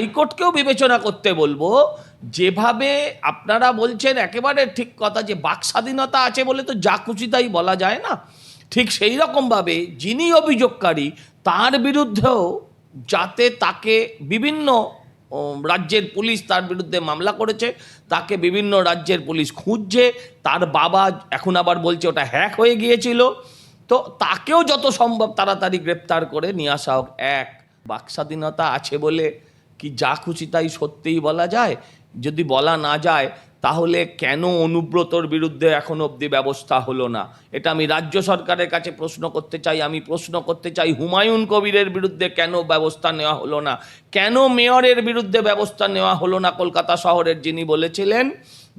হাইকোর্টকেও বিবেচনা করতে বলব, যেভাবে আপনারা বলছেন একেবারে ঠিক কথা যে বাক স্বাধীনতা আছে বলে তো যা খুশি তাই বলা যায় না। ঠিক সেই রকমভাবে যিনি অভিযোগকারী, তার বিরুদ্ধেও যাতে তাকে বিভিন্ন রাজ্যের পুলিশ তার বিরুদ্ধে মামলা করেছে, তাকে বিভিন্ন রাজ্যের পুলিশ খুঁজছে, তার বাবা এখন আবার বলছে ওটা হ্যাক হয়ে গিয়েছিল। তো তাকেও যত সম্ভব তাড়াতাড়ি গ্রেপ্তার করে নিয়ে আসা হোক। এক, বাক স্বাধীনতা আছে বলে কি যা খুশি তাই সত্যিই বলা যায়? যদি বলা না যায়, তাহলে কেন অনুব্রতর বিরুদ্ধে এখন অবধি ব্যবস্থা হলো না? এটা আমি রাজ্য সরকারের কাছে প্রশ্ন করতে চাই, আমি প্রশ্ন করতে চাই, হুমায়ুন কবিরের বিরুদ্ধে কেন ব্যবস্থা নেওয়া হলো না? কেন মেয়রের বিরুদ্ধে ব্যবস্থা নেওয়া হলো না কলকাতা শহরের যিনি বলেছিলেন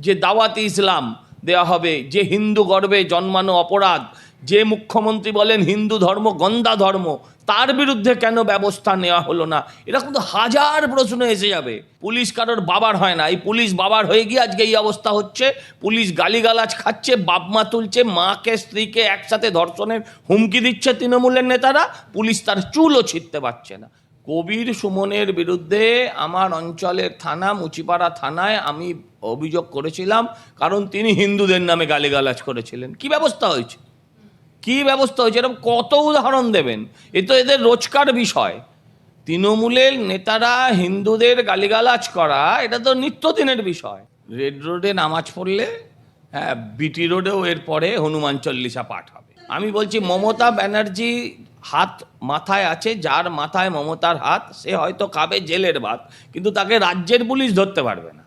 যে দাওয়াতি ইসলাম দেওয়া হবে, যে হিন্দু গর্বে জন্মানো অপরাধ, যে মুখ্যমন্ত্রী বলেন হিন্দু ধর্ম গন্দা ধর্ম তার বিরুদ্ধে কেন ব্যবস্থা নেওয়া হলো না? এরকম তো হাজার প্রশ্ন এসে যাবে। পুলিশ কারোর বাবার হয় না। এই পুলিশ বাবার হয়ে গিয়ে আজকে এই অবস্থা হচ্ছে। পুলিশ গালিগালাজ খাচ্ছে, বাপ মা তুলছে, মাকে, স্ত্রীকে একসাথে ধর্ষণের হুমকি দিচ্ছে তৃণমূলের নেতারা। পুলিশ তার চুলও ছিঁড়তে পারছে না। কবির সুমনের বিরুদ্ধে আমার অঞ্চলের থানা, মুচিপাড়া থানায় আমি অভিযোগ করেছিলাম, কারণ তিনি হিন্দুদের নামে গালিগালাজ করেছিলেন। কি ব্যবস্থা হয়েছে? কি ব্যবস্থা হয়েছে? এরকম কত উদাহরণ দেবেন? এ তো এদের রোজকার বিষয়। তৃণমূলের নেতারা হিন্দুদের গালিগালাজ করা, এটা তো নিত্যদিনের বিষয়। রেড রোডে নামাজ পড়লে হ্যাঁ বিটি রোডেও এরপরে হনুমান চল্লিশা পাঠ হবে। আমি বলছি, মমতা ব্যানার্জি হাত মাথায় আছে, যার মাথায় মমতার হাত, সে হয়তো খাবে জেলের ভাত, কিন্তু তাকে রাজ্যের পুলিশ ধরতে পারবে না।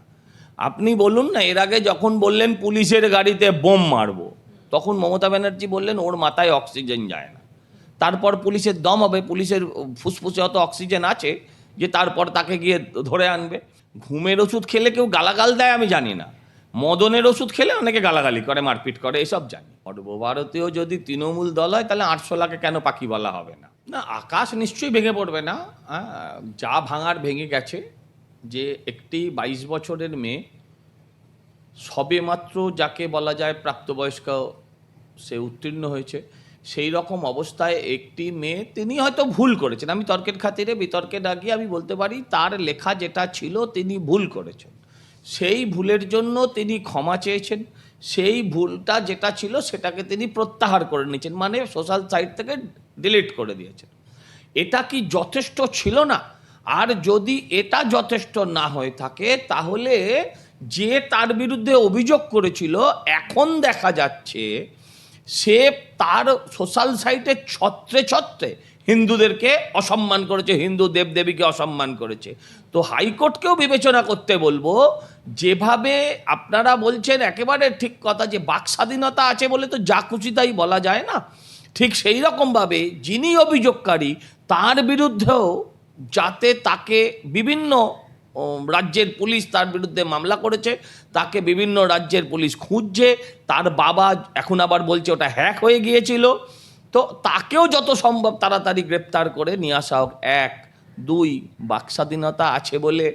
আপনি বলুন না, এর আগে যখন বললেন, পুলিশের গাড়িতে বোম মারবো তখন মমতা ব্যানার্জি বললেন, ওর মাথায় অক্সিজেন যায় না। তারপর পুলিশের দম হবে, পুলিশের ফুসফুসে অত অক্সিজেন আছে যে তারপর তাকে গিয়ে ধরে আনবে। ঘুমের ওষুধ খেলে কেউ গালাগাল দেয় আমি জানি না। মদনের ওষুধ খেলে অনেকে গালাগালি করে, মারপিট করে, এসব জানি। সর্বভারতীয় যদি তৃণমূল দল হয়, তাহলে আটশোলাকে কেন পাখি বলা হবে না? না, আকাশ নিশ্চয়ই ভেঙে পড়বে না। যা ভাঙার ভেঙে গেছে যে একটি বাইশ বছরের মেয়ে সবেমাত্র যাকে বলা যায় প্রাপ্তবয়স্ক সে উত্তীর্ণ হয়েছে। সেই রকম অবস্থায় একটি মেয়ে তিনি হয়তো ভুল করেছেন। আমি তর্কের খাতিরে বিতর্কে গিয়ে আমি বলতে পারি, তার লেখা যেটা ছিল তিনি ভুল করেছেন। সেই ভুলের জন্য তিনি ক্ষমা চেয়েছেন। সেই ভুলটা যেটা ছিল সেটাকে তিনি প্রত্যাহার করে নিয়েছেন মানে সোশ্যাল সাইট থেকে ডিলিট করে দিয়েছেন। এটা কি যথেষ্ট ছিল না? আর যদি এটা যথেষ্ট না হয়ে থাকে, তাহলে যে তার বিরুদ্ধে অভিযোগ করেছিল, এখন দেখা যাচ্ছে সে তার সোশ্যাল সাইটে ছত্রে ছত্রে হিন্দুদেরকে অসম্মান করেছে, হিন্দু দেবদেবীকে অসম্মান করেছে। তো হাইকোর্টকেও বিবেচনা করতে বলব, যেভাবে আপনারা বলছেন একেবারে ঠিক কথা যে বাক স্বাধীনতা আছে বলে তো যা খুশি তাই বলা যায় না। ঠিক সেই রকমভাবে যিনি অভিযোগকারী, তার বিরুদ্ধেও যাতে তাকে বিভিন্ন রাজ্যের পুলিশ তার বিরুদ্ধে মামলা করেছে, তাকে বিভিন্ন রাজ্যের পুলিশ খুঁজছে, তার বাবা এখন আবার বলছে ওটা হ্যাক হয়ে গিয়েছিল। তো তাকেও যত সম্ভব তাড়াতাড়ি গ্রেপ্তার করে নিয়ে আসা হোক। এক, দুই বাক স্বাধীনতা আছে বলে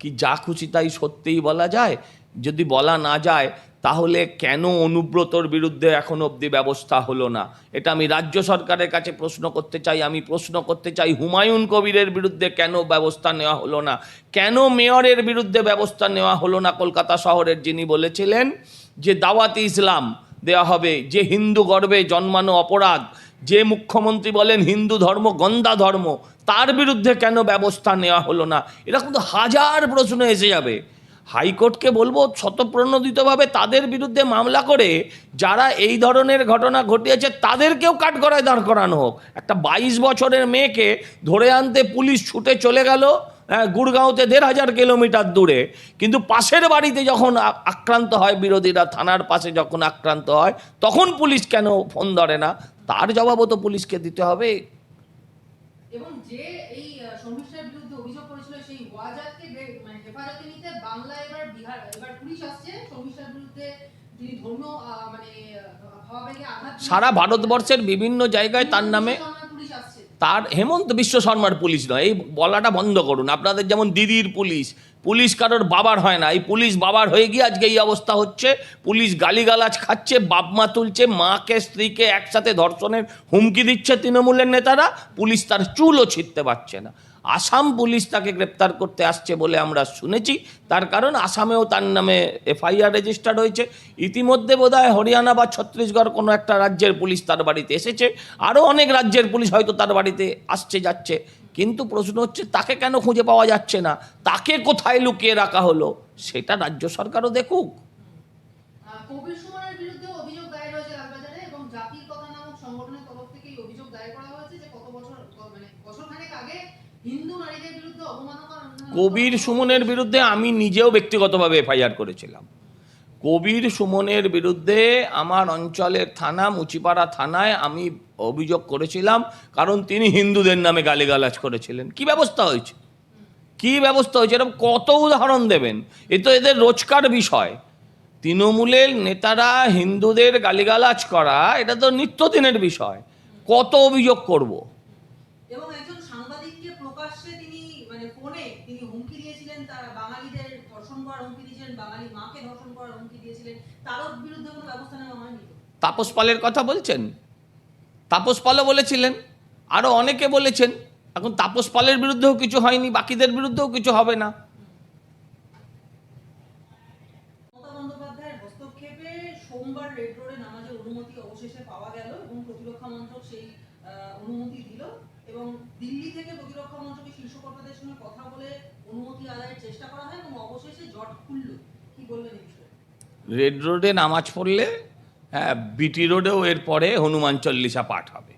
কি যা খুশি তাই সত্যিই বলা যায়? যদি বলা না যায় তাহলে কেন অনুব্রতর বিরুদ্ধে এখন অবধি ব্যবস্থা হলো না? এটা আমি রাজ্য সরকারের কাছে প্রশ্ন করতে চাই, আমি প্রশ্ন করতে চাই, হুমায়ুন কবিরের বিরুদ্ধে কেন ব্যবস্থা নেওয়া হলো না? কেন মেয়রের বিরুদ্ধে ব্যবস্থা নেওয়া হলো না কলকাতা শহরের যিনি বলেছিলেন যে দাওয়াতি ইসলাম দেওয়া হবে, যে হিন্দু গর্বে জন্মানো অপরাধ, যে মুখ্যমন্ত্রী বলেন হিন্দু ধর্ম গন্দা ধর্ম, তার বিরুদ্ধে কেন ব্যবস্থা নেওয়া হলো না? এরকম তো হাজার প্রশ্ন এসে যাবে। হাইকোর্টকে বলব শতপ্রণোদিতভাবে তাদের বিরুদ্ধে মামলা করে যারা এই ধরনের ঘটনা ঘটিয়েছে তাদেরকেও কাঠগড়ায় দাঁড় করানো হোক। একটা বাইশ বছরের মেয়েকে ধরে আনতে পুলিশ ছুটে চলে গেল হ্যাঁ, গুড়গাঁওতে দেড় হাজার কিলোমিটার দূরে। কিন্তু পাশের বাড়িতে যখন আক্রান্ত হয় বিরোধীরা থানার পাশে যখন আক্রান্ত হয় তখন পুলিশ কেন ফোন ধরে না? তার জবাবও তো পুলিশকে দিতে হবে। এবং যে এই আহ, শর্মিষ্ঠার বিরুদ্ধে অভিযোগ করেছিল সেই ওয়াজাদকে বে- মানে হেফাজতে নিতে বাংলা এবার বিহার এবার পুলিশ আসছে শর্মিষ্ঠার বিরুদ্ধে যিনি ধর্মীয় আহ, মানে আহ, ভাবাবেগে আঘাত দিয়েছেন- সারা ভারতবর্ষের বিভিন্ন জায়গায় তার নামে তার হেমন্ত বিশ্ব শর্মার পুলিশ নয় এই বলাটা বন্ধ করুন। আপনাদের যেমন দিদির পুলিশ পুলিশ কারোর বাবার হয় না। এই পুলিশ বাবার হয়ে গিয়ে আজকে এই অবস্থা হচ্ছে। পুলিশ গালিগালাজ খাচ্ছে, বাপ মা তুলছে, মাকে, স্ত্রীকে একসাথে ধর্ষণের হুমকি দিচ্ছে তৃণমূলের নেতারা। পুলিশ তার চুলও ছিঁড়তে পারছে না। আসাম পুলিশ তাকে গ্রেপ্তার করতে আসছে বলে আমরা শুনেছি। তার কারণ আসামেও তার নামে এফআইআর রেজিস্টার্ড হয়েছে। ইতিমধ্যে বোধহয় হরিয়ানা বা ছত্তিশগড় কোনো একটা রাজ্যের পুলিশ তার বাড়িতে এসেছে। আরও অনেক রাজ্যের পুলিশ হয়তো তার বাড়িতে আসছে, যাচ্ছে। কিন্তু প্রশ্ন হচ্ছে তাকে কেন খুঁজে পাওয়া যাচ্ছে না? তাকে কোথায় লুকিয়ে রাখা হলো? সেটা রাজ্য সরকারও দেখুক। আহ, সুমনের বিরুদ্ধে অভিযোগ দায়ের হয়েছে লালবাজারে এবং জাতির কথা নামক সংগঠনের তরফ থেকে এই অভিযোগ দায়ের করা হয়েছে যে কত বছর ক- মানে কবির সুমনের বিরুদ্ধে আমি নিজেও ব্যক্তিগতভাবে এফআইআর করেছিলাম। কবির সুমনের বিরুদ্ধে আমার অঞ্চলের থানা, মুচিপাড়া থানায় আমি অভিযোগ করেছিলাম, কারণ তিনি হিন্দুদের নামে গালিগালাজ করেছিলেন। কি ব্যবস্থা হয়েছে? কি ব্যবস্থা হয়েছে? এরকম কত উদাহরণ দেবেন? এ তো এদের রোজকার বিষয়। তৃণমূলের নেতারা হিন্দুদের গালিগালাজ করা, এটা তো নিত্যদিনের বিষয়। কত অভিযোগ করব এবং একজন সাংবাদিককে প্রকাশ্যে তিনি মানে ফোনে তিনি হুমকি দিয়েছিলেন তার বাঙালিদের ধর্ষণ করার হুমকি দিয়েছিলেন বাঙালি মাকে ধর্ষণ করার হুমকি দিয়েছিলেন তারও বিরুদ্ধে কোনো ব্যবস্থা নেওয়া হয়নি তাপস পালের কথা বলছেন? তাপস পালও বলেছিলেন আরও অনেকে বলেছেন এখন তাপস পালের বিরুদ্ধেও কিছু হয়নি বাকিদের বিরুদ্ধেও কিছু হবে না। সোমবার রেড রোডে নামাজের অনুমতি অবশেষে পাওয়া গেল এবং প্রতিরক্ষা মন্ত্রক সেই অনুমতি দিল। এবং দিল্লি থেকে প্রতিরক্ষা মন্ত্রকের শীর্ষ কর্তাদের সঙ্গে কথা বলে অনুমতি আদায়ের চেষ্টা করা হয় এবং অবশেষে জট খুলল। কি বলবেন রেড রোডে নামাজ পড়লে হ্যাঁ বিটি রোডেও এরপরে হনুমান চল্লিশা পাঠ হবে।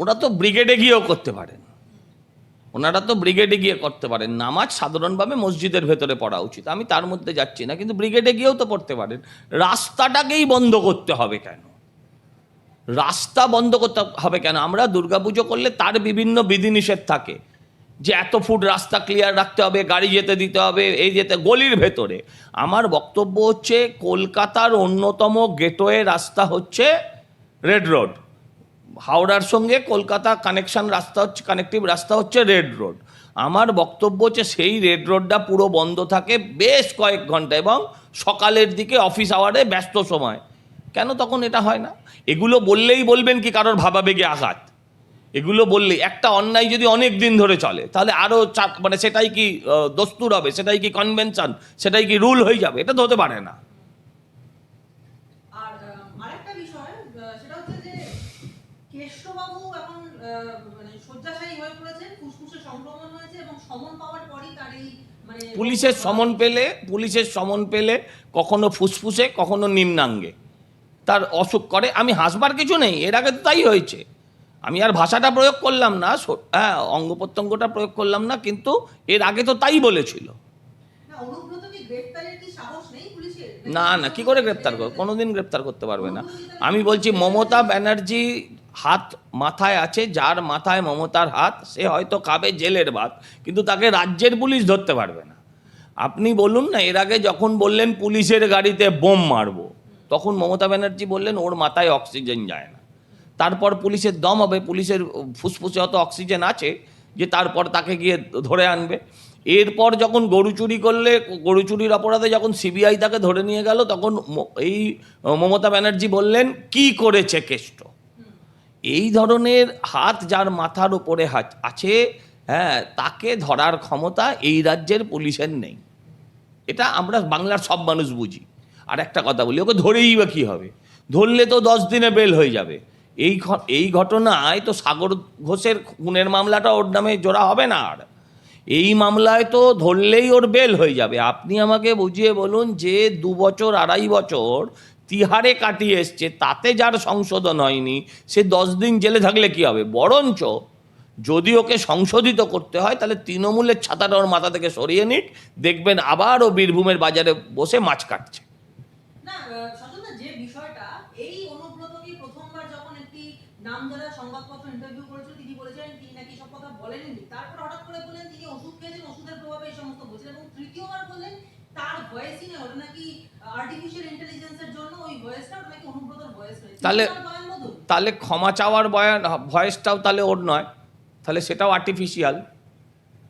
ওরা তো ব্রিগেডে গিয়েও করতে পারেন। ওনারা তো ব্রিগেডে গিয়ে করতে পারেন। নামাজ সাধারণভাবে মসজিদের ভেতরে পড়া উচিত। আমি তার মধ্যে যাচ্ছি না, কিন্তু ব্রিগেডে গিয়েও তো পড়তে পারেন। রাস্তাটাকেই বন্ধ করতে হবে কেন? রাস্তা বন্ধ করতে হবে কেন? আমরা দুর্গাপুজো করলে তার বিভিন্ন বিধিনিষেধ থাকে। যে এত ফুট রাস্তা ক্লিয়ার রাখতে হবে, গাড়ি যেতে দিতে হবে, এই যেতে, গলির ভেতরে। আমার বক্তব্য হচ্ছে, কলকাতার অন্যতম গেটওয়ে রাস্তা হচ্ছে রেড রোড। হাওড়ার সঙ্গে কলকাতা কানেকশন রাস্তা হচ্ছে কানেক্টিভ রাস্তা হচ্ছে রেড রোড। আমার বক্তব্য হচ্ছে, সেই রেড রোডটা পুরো বন্ধ থাকে বেশ কয়েক ঘণ্টা এবং সকালের দিকে অফিস আওয়ারে ব্যস্ত সময়। কেন তখন এটা হয় না? এগুলো বললেই বলবেন কি কারোর ভাবাবেগে আঘাত। এগুলো বললে একটা অন্যায় যদি অনেক দিন ধরে চলে তাহলে আরও মানে সেটাই কি দস্তুর হবে সেটাই কি কনভেনশন সেটাই কি রুল হয়ে যাবে এটা তো হতে পারে না। মানে মানে পুলিশের সমন পেলে পুলিশের সমন পেলে কখনো ফুসফুসে কখনো নিম্নাঙ্গে। তার অসুখ করে আমি হাসবার কিছু নেই এর আগে তো তাই হয়েছে। আমি আর ভাষাটা প্রয়োগ করলাম না হ্যাঁ অঙ্গ প্রত্যঙ্গটা প্রয়োগ করলাম না কিন্তু এর আগে তো তাই বলেছিল। না না না কি করে গ্রেপ্তার করো কোনোদিন গ্রেপ্তার করতে পারবে না। আমি বলছি মমতা ব্যানার্জি হাত মাথায় আছে যার মাথায় মমতার হাত সে হয়তো খাবে জেলের ভাত কিন্তু তাকে রাজ্যের পুলিশ ধরতে পারবে না। আপনি বলুন না এর আগে যখন বললেন পুলিশের গাড়িতে বোম মারবো তখন মমতা ব্যানার্জি বললেন, ওর মাথায় অক্সিজেন যায় না। তারপর পুলিশের দম হবে, পুলিশের ফুসফুসে অত অক্সিজেন আছে যে তারপর তাকে গিয়ে ধরে আনবে। এরপর যখন গরু চুরি করলে, গরু চুরির অপরাধে যখন সিবিআই তাকে ধরে নিয়ে গেল, তখন এই মমতা ব্যানার্জি বললেন, কি করেছে কেষ্ট? এই ধরনের হাত যার মাথার উপরে হাত আছে হ্যাঁ তাকে ধরার ক্ষমতা এই রাজ্যের পুলিশের নেই। এটা আমরা বাংলার সব মানুষ বুঝি। আর একটা কথা বলি, ওকে ধরেই বা কী হবে? ধরলে তো দশ দিনে বেল হয়ে যাবে। এই এই ঘটনায় তো সাগর ঘোষের খুনের মামলাটা ওর নামে জোড়া হবে না আর। এই মামলায় তো ধরলেই ওর বেল হয়ে যাবে। আপনি আমাকে বুঝিয়ে বলুন যে দু বছর, আড়াই বছর তিহারে কাটিয়ে এসছে, তাতে যার সংশোধন হয়নি, সে দশ দিন জেলে থাকলে কি হবে? বরঞ্চ যদি ওকে সংশোধিত করতে হয়, তাহলে তৃণমূলের ছাতাটা ওর মাথা থেকে সরিয়ে নিক, দেখবেন আবার ও বীরভূমের বাজারে বসে মাছ কাটছে না সচেতন যে বিষয়টা এই অনুব্রতকে প্রথমবার যখন একটি নামজাদা সংবাদপত্র ইন্টারভিউ করেছিল তিনি বলেছিলেন তিনি নাকি সব কথা বলেননি। তারপর হঠাৎ করে বললেন তিনি ওষুধ খেয়েছেন ওষুধের প্রভাবে এই সমস্ত বলছেন এবং তৃতীয়বার বললেন তার ভয়েসই না ওটা নাকি আর্টিফিশিয়াল ইন্টেলিজেন্সের জন্য ওই ভয়েসটা ওটা নাকি অনুব্রতর ভয়েস হয়েছে। তাহলে- তাহলে ক্ষমা চাওয়ার বয়ান ভয়েসটাও তাহলে ওর নয়। তাহলে সেটাও আর্টিফিশিয়াল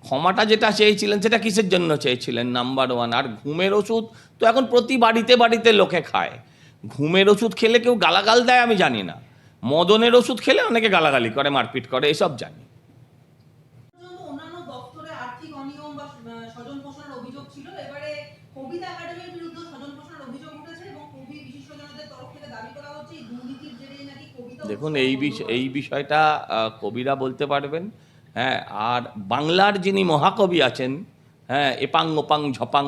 ক্ষমাটা যেটা চেয়েছিলেন সেটা কিসের জন্য চেয়েছিলেন? নাম্বার ওয়ান আর ঘুমের ওষুধ তো এখন প্রতি বাড়িতে বাড়িতে লোকে খায়। ঘুমের ওষুধ খেলে কেউ গালাগাল দেয় আমি জানি না। মদনের ওষুধ খেলে অনেকে গালাগালি করে মারপিট করে এসব জানি। দেখুন এই বিষয় এই বিষয়টা কবিরা বলতে পারবেন হ্যাঁ আর বাংলার যিনি মহাকবি আছেন হ্যাঁ এপাং ওপাং ঝপাং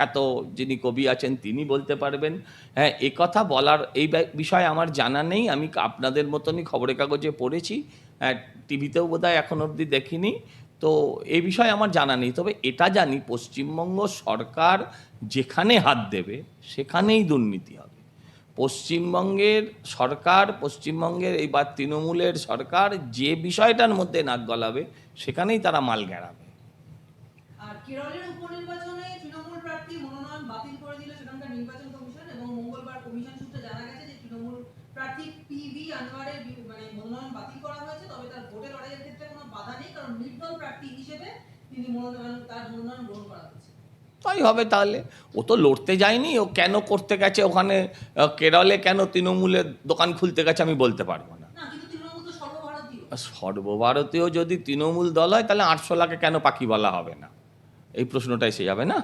খ্যাত যিনি কবি আছেন, তিনি বলতে পারবেন। হ্যাঁ এ কথা বলার, এই বিষয়ে আমার জানা নেই। আমি আপনাদের মতনই খবরের কাগজে পড়েছি। হ্যাঁ টিভিতেও বোধহয় এখন অবধি দেখিনি। তো এই বিষয়ে আমার জানা নেই। তবে এটা জানি, পশ্চিমবঙ্গ সরকার যেখানে হাত দেবে, সেখানেই দুর্নীতি হবে। পশ্চিমবঙ্গের সরকার, পশ্চিমবঙ্গের এইবার তৃণমূলের সরকার যে বিষয়টার মধ্যে নাক গলাবে, সেখানেই তারা মাল গেড়াবে। আর কেরলের উপনির্বাচনে তৃণমূল প্রার্থী মনোনয়ন বাতিল করে দিল সেখানকার নির্বাচন কমিশন এবং মঙ্গলবার কমিশন সূত্রে জানা গেছে যে তৃণমূল আনোয়ারের মানে মনোনয়ন বাতিল করা হয়েছে তবে তার ভোটে লড়াইয়ের ক্ষেত্রে কোনো বাধা নেই কারণ নির্দল প্রার্থী হিসেবে তিনি মনোনয়ন তার মনোনয়ন গ্রহণ করা হয়েছে। তাই হবে তাহলে। ও তো লড়তে যায়নি ও কেন করতে গেছে ওখানে কেরলে কেন তৃণমূলের দোকান খুলতে গেছে আমি বলতে পারব না। সর্বভারতীয়। সর্বভারতীয় যদি তৃণমূল দল হয় তাহলে আটশো লাখে কেন পাখি বলা হবে না? এই প্রশ্নটা এসে যাবে না?